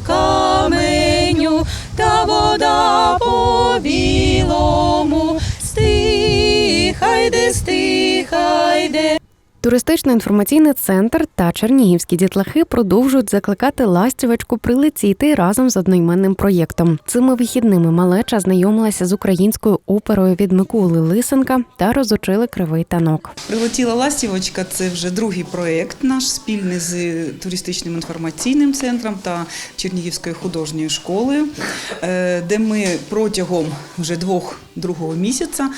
каменю, та вода по білому. Стихайде, стихайде. Туристично-інформаційний центр та чернігівські дітлахи продовжують закликати ластівочку прилетіти разом з одноіменним проєктом. Цими вихідними малеча знайомилася з українською оперою від Миколи Лисенка та розучили кривий танок. Прилетіла ластівочка. Це вже другий проєкт наш спільний з туристичним інформаційним центром та Чернігівською художньою школою, е, де ми протягом вже двох другого місяця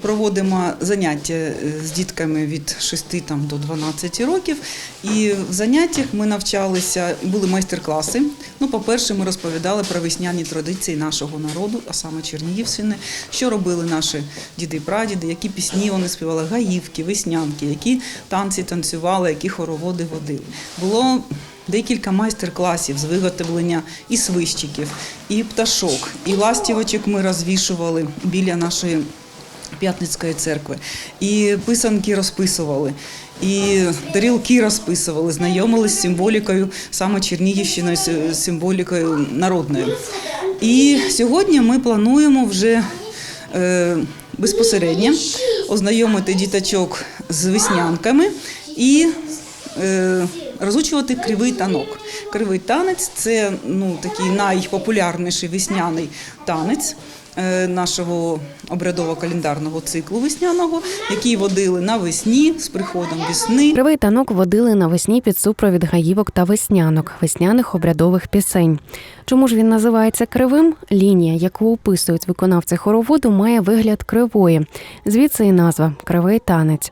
проводимо заняття е, з дітками від 6 там, до 12 років. І в заняттях ми навчалися, були майстер-класи. Ну, по-перше, ми розповідали про весняні традиції нашого народу, а саме Чернігівщини, що робили наші діди і прадіди, які пісні вони співали, гаївки, веснянки, які танці танцювали, які хороводи водили. Було декілька майстер-класів з виготовлення і свищиків, і пташок, і ластівочок ми розвішували біля нашої П'ятницької церкви, і писанки розписували, і тарілки розписували, знайомилися з символікою саме Чернігівщиною, з символікою народною. І сьогодні ми плануємо вже е, безпосередньо ознайомити діточок з веснянками і е, розучувати кривий танок. Кривий танець це ну, такий найпопулярніший весняний танець е, нашого обрядово-календарного циклу весняного, який водили навесні з приходом весни. Кривий танок водили навесні під супровід гаївок та веснянок, весняних обрядових пісень. Чому ж він називається кривим? Лінія, яку описують виконавці хороводу, має вигляд кривої. Звідси і назва кривий танець.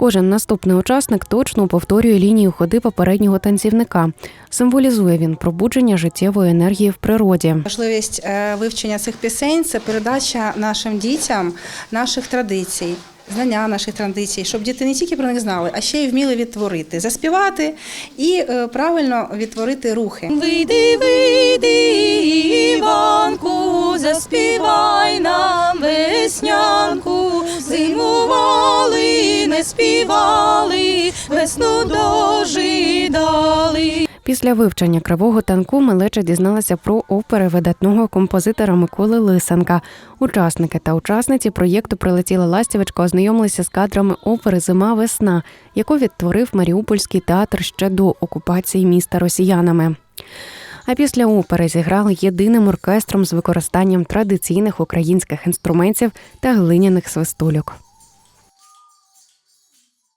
Кожен наступний учасник точно повторює лінію ходи попереднього танцівника. Символізує він пробудження життєвої енергії в природі. Важливість е, вивчення цих пісень це передача нашим дітям наших традицій. Знання наших традицій, щоб діти не тільки про них знали, а ще й вміли відтворити, заспівати і е, правильно відтворити рухи. Вийди, вийди, співали, весну дожидали. Після вивчення кривого танку малеча дізналася про опери видатного композитора Миколи Лисенка. Учасники та учасниці проєкту Прилетіла ластівочка ознайомилися з кадрами опери Зима весна, яку відтворив Маріупольський театр ще до окупації міста росіянами. А після опери зіграли єдиним оркестром з використанням традиційних українських інструментів та глиняних свистульок.